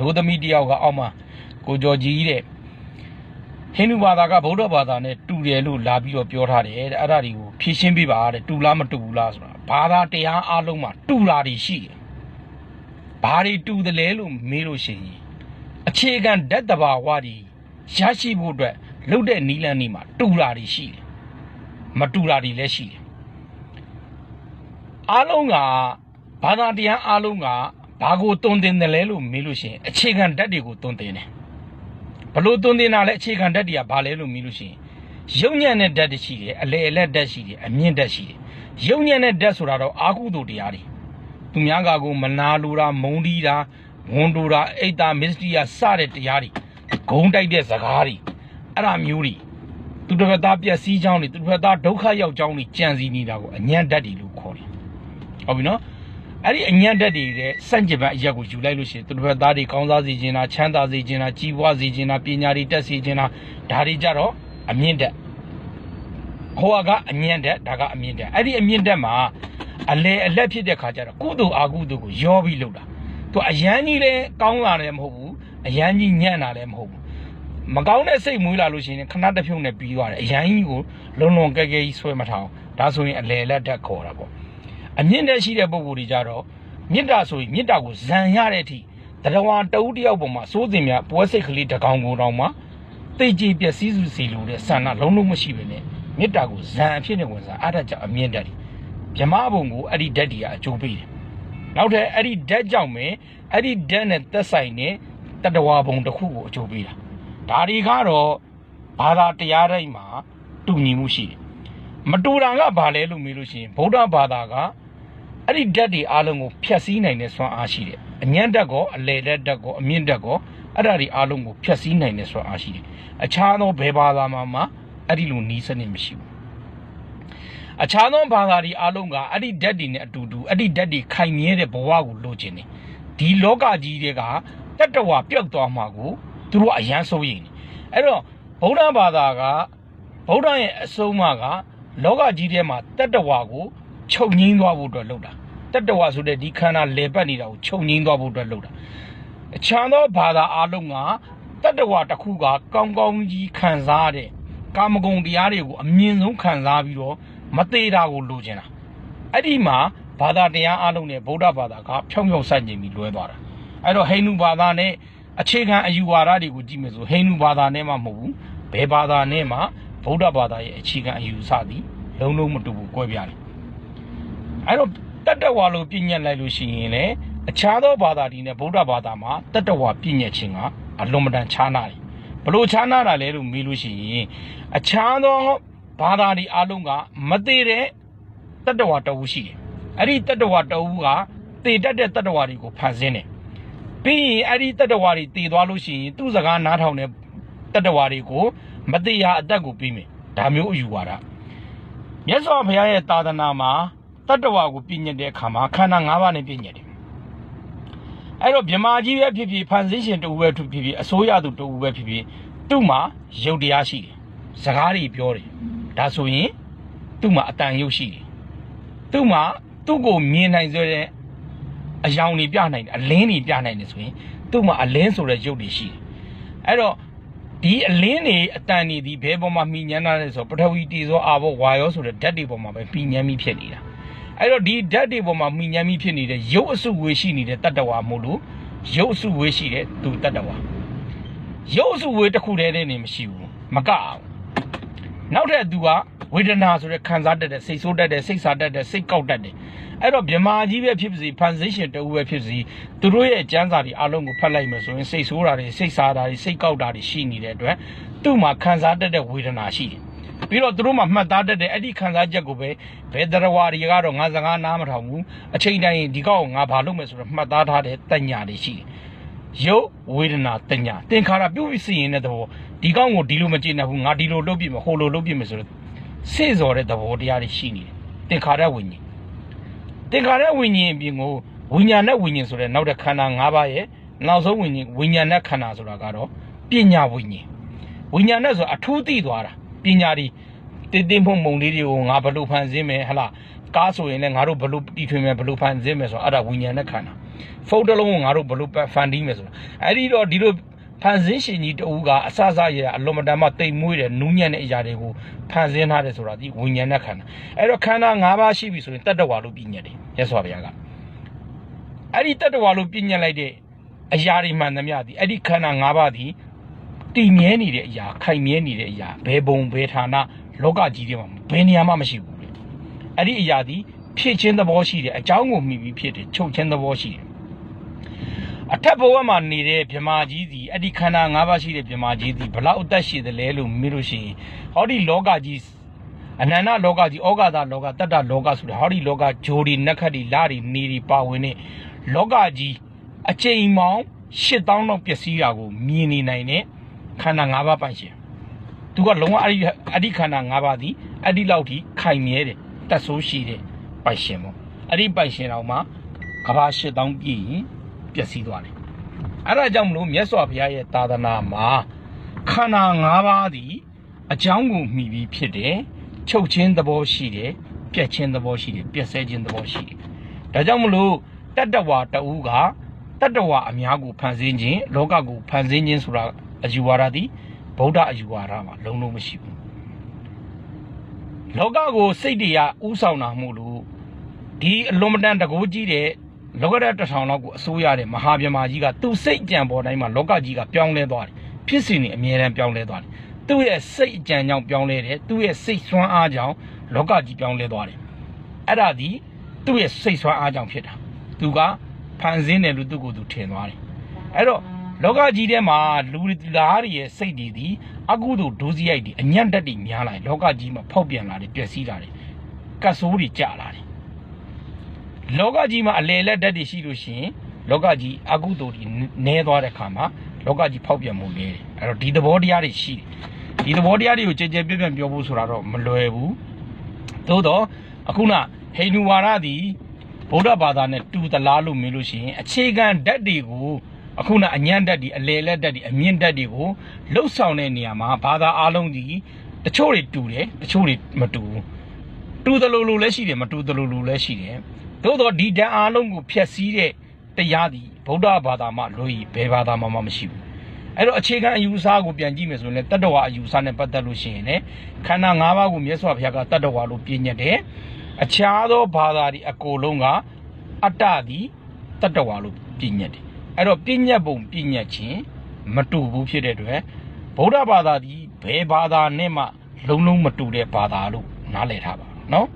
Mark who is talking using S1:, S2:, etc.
S1: မျိုးသမီးတယောက်ကအောက်မှာကိုကျော်ကြီးတဲ့ဟိန္ဒူဘာသာကဗုဒ္ဓဘာသာနဲ့တူတယ်လို့လာပြီးတော့ပြောထားတယ်တဲ့အဲ့ဒါတွေကိုဖြည့်ရှင်းပြပါတဲ့တူလားမတူဘူးလားဆိုတာဘာသာတရားအလုံးမှာတူတာတွေရှိတယ်ဘာတွေတူတယ်လဲလို့မေးလို့ရှိရင်အခြေခံဓာတ်တဘာဝတွေရရှိဖို့အတွက်လှုပ်တဲ့နီလန်းနေမှာတူတာတွေရှိတယ်မတူတာတွေလည်းရှိတယ်အားလုံးကဘာသာတရားအားလုံးက ဘာကိုတုံတင်တယ်လဲလို့မေးလို့ရှိရင်အခြေခံဓာတ်တွေကိုတုံတင်တယ်ဘလို့သွန်တင်တာလဲအခြေခံဓာတ်တွေကဘာလဲလို့မေးလို့ရှိရင်ရုပ်ညံ့တဲ့ဓာတ်တွေရှိတယ်အလေအလက်ဓာတ်ရှိတယ်အမြင့်ဓာတ်ရှိတယ်ရုပ်ညံ့တဲ့ဓာတ်ဆိုတာတော့အာကုသိုလ်တရားတွေသူများကကိုမနာလိုတာမုန်းတီးတာဝန်တိုတာအိတ်တာမစ္စတီယာစတဲ့တရားတွေဂုံတိုက်တဲ့ဇကားတွေအဲ့ဒါမျိုးတွေသူတစ်ဖက်သားပျက်စီးကြောင်းတွေသူတစ်ဖက်သားဒုက္ခရောက်ကြောင်းတွေကြံစည်နေတာကိုအညံ့ဓာတ်တွေလို့ခေါ်တယ်ဟုတ်ပြီနော် အဲ့ဒီအညံ့တက်တွေတဲ့စန့်ကျင်ဘက်အရက်ကိုယူလိုက်လို့ရှိရင်သူတို့ဘက်သားတွေကောင်းစားစေခြင်းလားချမ်းသာစေခြင်းလားကြီးပွားစေခြင်းလားပညာတွေတက်စေခြင်းလားဒါတွေကြတော့အမြင့်တက်ဟိုကအညံ့တက်ဒါကအမြင့်တက်အဲ့ဒီအမြင့်တက်မှာအလေအလက်ဖြစ်တဲ့ခါကျတော့ကုသိုလ်အာကုသိုလ်ကိုရောပြီးလုပ်တာသူအယမ်းကြီးလည်းကောင်းလာတယ်မဟုတ်ဘူးအယမ်းကြီးညံ့လာလည်းမဟုတ်ဘူးမကောင်းတဲ့စိတ်မွေးလာလို့ရှိရင်ခဏတစ်ဖြုတ်နဲ့ပြီးသွားတယ်အယမ်းကြီးကိုလုံလုံကဲကဲကြီးဆွဲမထောင်ဒါဆိုရင်အလေလက်တက်ခေါ်တာပေါ့ အမြင့်တက်ရှိတဲ့ပုံကိုယ်တွေကြတော့မေတ္တာဆိုရင်မေတ္တာကိုဇံရတဲ့အထိတရားဝါတဦးတယောက်ပေါ်မှာစိုးစင်များပွဲစိတ်ကလေးတစ်ကောင်ကိုယ်တောင်မှတိတ်ကြည်ပျက်စီးစုစီလို့တဲ့ဆန္ဒလုံးလုံးမရှိပဲနဲ့မေတ္တာကိုဇံအဖြစ်နဲ့ဝင်စားအဲ့ဒါကြောင့်အမြင့်တက်တယ်ဗြဟ္မဘုံကိုအဲ့ဒီဓာတ်တွေကအကျိုးပေးတယ်နောက်ထပ်အဲ့ဒီဓာတ်ကြောင့်ပဲအဲ့ဒီဓာတ်နဲ့သက်ဆိုင်တဲ့တတဝါဘုံတစ်ခုကိုအကျိုးပေးတာဒါတွေကတော့ဘာသာတရားတိုင်းမှာတူညီမှုရှိတယ်မတူတာကဘာလဲလို့မေးလို့ရှိရင်ဗုဒ္ဓဘာသာက အဲ့ဒီဓာတ်တွေအားလုံးကိုဖျက်ဆီးနိုင်တဲ့စွမ်းအားရှိတယ်။အညံ့ဓာတ်ကောအလေဓာတ်ဓာတ်ကောအမြင့်ဓာတ်ကောအဲ့ဒါတွေအားလုံးကိုဖျက်ဆီးနိုင်တဲ့စွမ်းအားရှိတယ်။အခြားသောဘယ်ဘာသာမှမှအဲ့ဒီလိုနီးစနစ်မရှိဘူး။အခြားသောဘာသာတွေအားလုံးကအဲ့ဒီဓာတ်တွေနဲ့အတူတူအဲ့ဒီဓာတ်တွေခိုင်မြဲတဲ့ဘဝကိုလိုချင်တယ်။ဒီလောကကြီးတွေကတတ္တဝါပျောက်သွားမှာကိုသူတို့ကအယမ်းစိုးရိမ်တယ်။အဲ့တော့ဗုဒ္ဓဘာသာကဗုဒ္ဓရဲ့အဆုံးအမကလောကကြီးထဲမှာတတ္တဝါကိုချုပ်ငိမ့်သွားဖို့အတွက်လုပ်တာ တတ္တဝါဆိုတဲ့ဒီခန္ဓာလေပတ်နေတာကိုချုပ်ငိမ့်သွားဖို့အတွက်လုပ်တာအခြားသောဘာသာအလုံးကတတ္တဝါတစ်ခုကကောင်းကောင်းကြီးခံစားတဲ့ကာမဂုဏ်တရားတွေကိုအမြင့်ဆုံးခံစားပြီးတော့မသေးတာကိုလိုချင်တာအဲ့ဒီမှာဘာသာတရားအလုံးနဲ့ဗုဒ္ဓဘာသာကဖြောင်းဖြောင်းဆန့်ကျင်ပြီးလွဲသွားတာအဲ့တော့ဟိန္ဒူဘာသာနဲ့အခြေခံအယူဝါဒတွေကိုကြည့်မယ်ဆိုဟိန္ဒူဘာသာနဲ့မှမဟုတ်ဘူးဘယ်ဘာသာနဲ့မှဗုဒ္ဓဘာသာရဲ့အခြေခံအယူဆသည်လုံးလုံးမတူဘူးကွဲပြားတယ်အဲ့တော့ တတ္တဝါလို့ပြည့်ညက်လိုက်လို့ရှိရင်လေအခြားသောဘာသာဒီနဲ့ဗုဒ္ဓဘာသာမှာတတ္တဝါပြည့်ညက်ခြင်းကအလွန်မတန်ခြားနာတယ်ဘလို့ခြားနာတာလဲလို့မေးလို့ရှိရင်အခြားသောဘာသာဒီအလုံးကမသေးတဲ့တတ္တဝါတဝူရှိတယ်အဲ့ဒီတတ္တဝါတဝူကတည်တတ်တဲ့တတ္တဝါတွေကိုဖန်ဆင်းတယ်ပြီးရင်အဲ့ဒီတတ္တဝါတွေတည်သွားလို့ရှိရင်သူ့စကားနားထောင်တဲ့တတ္တဝါတွေကိုမတရားအသက်ကိုပြီးမယ်ဒါမျိုးအယူဝါဒမြတ်စွာဘုရားရဲ့သာသနာမှာ တတ္တဝါကိုပြည့်ညတ်တဲ့အခါမှာခန္ဓာ၅ပါးနဲ့ပြည့်ညတ်တယ်အဲ့တော့မြမာကြီးပဲဖြစ်ဖြစ်ဖန်ဆင်းရှင်တူပဲဖြစ်ဖြစ်အစိုးရသူတူပဲဖြစ်ဖြစ်သူ့မှာရုပ်တရားရှိတယ်စကားတွေပြောတယ်ဒါဆိုရင်သူ့မှာအတန်ရုပ်ရှိတယ်သူ့မှာသူ့ကိုမြင်နိုင်စေတဲ့အယောင်တွေပြနိုင်တယ်အလင်းတွေပြနိုင်တယ်ဆိုရင်သူ့မှာအလင်းဆိုတဲ့ရုပ်တွေရှိတယ်အဲ့တော့ဒီအလင်းနေအတန်နေဒီဘဲပေါ်မှာမှီညမ်းတာလဲဆိုပထဝီတီဇောအာဘောဝါရောဆိုတဲ့ဓာတ်တွေပေါ်မှာပဲမှီညမ်းပြီးဖြစ်နေတာ အဲ့တော့ဒီဓာတ်တွေပေါ်မှာမှီညမ်းပြီးဖြစ်နေတဲ့ရုပ်အစုဝေးရှိနေတဲ့တတ္တဝါမို့လို့ရုပ်အစုဝေးရှိတဲ့သူတတ္တဝါရုပ်အစုဝေးတစ်ခုတည်းနဲ့နေမရှိဘူးမကအောင်နောက်ထပ်သူကဝေဒနာဆိုတဲ့ခံစားတတ်တဲ့စိတ်ဆိုးတတ်တဲ့စိတ်စားတတ်တဲ့စိတ်ကောက်တတ်တဲ့အဲ့တော့မြမာကြီးပဲဖြစ်ပါစေဖန်ဆင်းရှင်တူပဲဖြစ်ပါစေသူတို့ရဲ့ကျမ်းစာတွေအလုံးကိုဖတ်လိုက်မယ်ဆိုရင်စိတ်ဆိုးတာတွေစိတ်စားတာတွေစိတ်ကောက်တာတွေရှိနေတဲ့အတွက်သူ့မှာခံစားတတ်တဲ့ဝေဒနာရှိတယ် ပြီးတော့သူတို့မှာမှတ်သားတတ်တဲ့အဲ့ဒီခံစားချက်ကိုပဲဘယ်တရားဝါတွေကတော့ငါစကားနားမထောင်ဘူးအချိန်တိုင်းဒီကောက်ကိုငါဘာလုပ်မယ်ဆိုတော့မှတ်သားထားတဲ့တညာတွေရှိတယ်ရုပ်ဝေဒနာတညာသင်္ခါရပြုပြီးစီရင်တဲ့သဘောဒီကောက်ကိုဒီလိုမကျေနပ်ဘူးငါဒီလိုလုပ်ပြမယ်ဟိုလိုလုပ်ပြမယ်ဆိုတော့စေ့စော်တဲ့သဘောတရားတွေရှိနေတယ်သင်္ခါရဝိညာဉ်သင်္ခါရဝိညာဉ်အပြင်ကိုဝိညာဉ်နဲ့ဝိညာဉ်ဆိုတဲ့နောက်တဲ့ခန္ဓာ၅ပါးရဲ့နောက်ဆုံးဝိညာဉ်ဝိညာဉ်နဲ့ခန္ဓာဆိုတာကတော့ပညာဝိညာဉ်ဝိညာဉ်နဲ့ဆိုအထူးသိသွားတာ ပညာဒီတင်းတင်းဖုံဖုံလေးတွေကိုငါဘယ်လိုဖန်ဆင်းမယ်ဟလားကားဆိုရင်လည်းငါတို့ဘယ်လိုတီထွင်မယ်ဘယ်လိုဖန်ဆင်းမယ်ဆိုတော့အဲ့ဒါဝိညာဉ်နဲ့ခန္ဓာဖုန်းတစ်လုံးကိုငါတို့ဘယ်လိုဖန်တီးမယ်ဆိုတာအဲ့ဒီတော့ဒီလိုဖန်ဆင်းရှင်ကြီးတူကအစအစရအလွန်မတန်မှတိမ်မွေးတဲ့နူးညံ့တဲ့အရာတွေကိုဖန်ဆင်းထားတယ်ဆိုတာဒီဝိညာဉ်နဲ့ခန္ဓာအဲ့တော့ခန္ဓာ၅ပါးရှိပြီဆိုရင်တတ္တဝါလို့ပြညတ်တယ်မြတ်စွာဘုရားကအဲ့ဒီတတ္တဝါလို့ပြညတ်လိုက်တဲ့အရာတွေမှန်သမျှဒီအဲ့ဒီခန္ဓာ၅ပါးဒီ တည်မြဲနေတဲ့အရာခိုင်မြဲနေတဲ့အရာဘယ်ဘုံဘယ်ဌာနလောကကြီးထဲမှာဘယ်နေရာမှမရှိဘူးလေအဲ့ဒီအရာဒီဖြစ်ချင်းသဘောရှိတယ်အကြောင်းကိုမှီပြီးဖြစ်တယ်ချုပ်ချင်းသဘောရှိတယ်အထက်ဘဝမှာနေတဲ့မြမာကြီးစီအဲ့ဒီခန္ဓာ၅ပါးရှိတဲ့မြမာကြီးစီဘလောက်အသက်ရှိသလဲလို့မေးလို့ရှိရင်ဟောဒီလောကကြီးအနန္တလောကကြီးဩဃာတလောကတတ္တလောကဆိုတဲ့ဟောဒီလောကဂျိုဒီနက္ခတ်ဒီလာဒီနေဒီပါဝင်တဲ့လောကကြီးအချိန်မောင်း8000တော့ပျက်စီးတာကိုမြင်နေနိုင်တဲ့ ခန္ဓာ၅ပါးပိုင်ရှင်သူကလုံးဝအဲ့ဒီအဲ့ဒီခန္ဓာ၅ပါးဒီအဲ့ဒီလောက်ထိခိုင်မြဲတယ်တက်ဆိုးရှိတဲ့ပိုင်ရှင်ပေါ့အဲ့ဒီပိုင်ရှင်တော်မှာကဘာ8000ပြည့်ရင်ပျက်စီးသွားတယ်အဲ့ဒါကြောင့်မလို့မြတ်စွာဘုရားရဲ့သာသနာမှာခန္ဓာ၅ပါးဒီအကြောင်းကိုမှီပြီးဖြစ်တယ်ချုပ်ချင်းသဘောရှိတယ်ပြက်ချင်းသဘောရှိတယ်ပြက်ဆဲချင်းသဘောရှိတယ်ဒါကြောင့်မလို့တတ္တဝါတအူးကတတ္တဝါအများကိုဖန်ဆင်းခြင်းလောကကိုဖန်ဆင်းခြင်းဆိုတာ အယူဝါဒသည်ဗုဒ္ဓအယူဝါဒမှာလုံးလုံးမရှိဘူးလောကကိုစိတ်တွေကဥဆောင်တာမို့လို့ဒီအလွန်မတန်တကိုးကြီးတဲ့လောကရတထောင်လောက်ကိုအစိုးရတဲ့မဟာဗျမကြီးကသူ့စိတ်ကြံပေါ်တိုင်းမှာလောကကြီးကပြောင်းလဲသွားတယ်ဖြစ်စဉ်တွေအမြဲတမ်းပြောင်းလဲသွားတယ်သူ့ရဲ့စိတ်အကြံကြောင့်ပြောင်းလဲတယ်သူ့ရဲ့စိတ်ဆွမ်းအားကြောင့်လောကကြီးပြောင်းလဲသွားတယ်အဲ့ဒါဒီသူ့ရဲ့စိတ်ဆွမ်းအားကြောင့်ဖြစ်တာသူကဖန်ဆင်းတယ်လို့သူ့ကိုယ်သူထင်သွားတယ်အဲ့တော့ လောကကြီးထဲမှာလူသားတွေရဲ့စိတ်တွေဒီအကုသိုလ်ဒုစရိုက်တွေအညံ့တက်တွေများလာတယ်လောကကြီးမှာဖောက်ပြန်လာတယ်ပျက်စီးလာတယ်ကတ်ဆိုးတွေကျလာတယ်လောကကြီးမှာအလေလက်တက်တွေရှိလို့ရှိရင်လောကကြီးအကုသိုလ်တွေနည်းသွားတဲ့ခါမှာလောကကြီးဖောက်ပြန်မှုနည်းတယ်အဲ့တော့ဒီသဘောတရားတွေရှိတယ်ဒီသဘောတရားတွေကိုကြည်ကြဲပြည့်ပြည့်ပြောဖို့ဆိုတာတော့မလွယ်ဘူးသို့တော့အခုနဟိန္ဒူဝါဒသည်ဗုဒ္ဓဘာသာနဲ့တူသလားလို့မေးလို့ရှိရင်အခြေခံဓာတ်တွေကို အခုနအညံ့ဓာတ်တွေအလေလက်ဓာတ်တွေအမြင့်ဓာတ်တွေကိုလှုပ်ဆောင်တဲ့နေရာမှာဘာသာအလုံးဒီတချို့တွေတူတယ်တချို့တွေမတူဘူးတူတယ်လို့လို့လည်းရှိတယ်မတူတယ်လို့လို့လည်းရှိတယ်သို့တော့ဒီဓာတ်အလုံးကိုဖျက်ဆီးတဲ့တရားသည်ဗုဒ္ဓဘာသာမှလို့ဘယ်ဘာသာမှမရှိဘူးအဲ့တော့အခြေခံအယူအဆကိုပြန်ကြည့်မယ်ဆိုရင်လည်းတတ္တဝါအယူအဆနဲ့ပတ်သက်လို့ရှိရင်လည်းခန္ဓာ၅ပါးကိုမြတ်စွာဘုရားကတတ္တဝါလို့ပြည့်ညတ်တယ်အခြားသောဘာသာတွေအကုန်လုံးကအတ္တသည်တတ္တဝါလို့ပြည့်ညတ်တယ် အဲ့တော့ပြည့်ညတ်ပုံပြည့်ညတ်ခြင်းမတူဘူးဖြစ်တဲ့အတွက်ဗုဒ္ဓဘာသာသည်ဘယ်ဘာသာနဲ့မှလုံးလုံးမတူတဲ့ဘာသာလို့နားလည်ထားပါနော်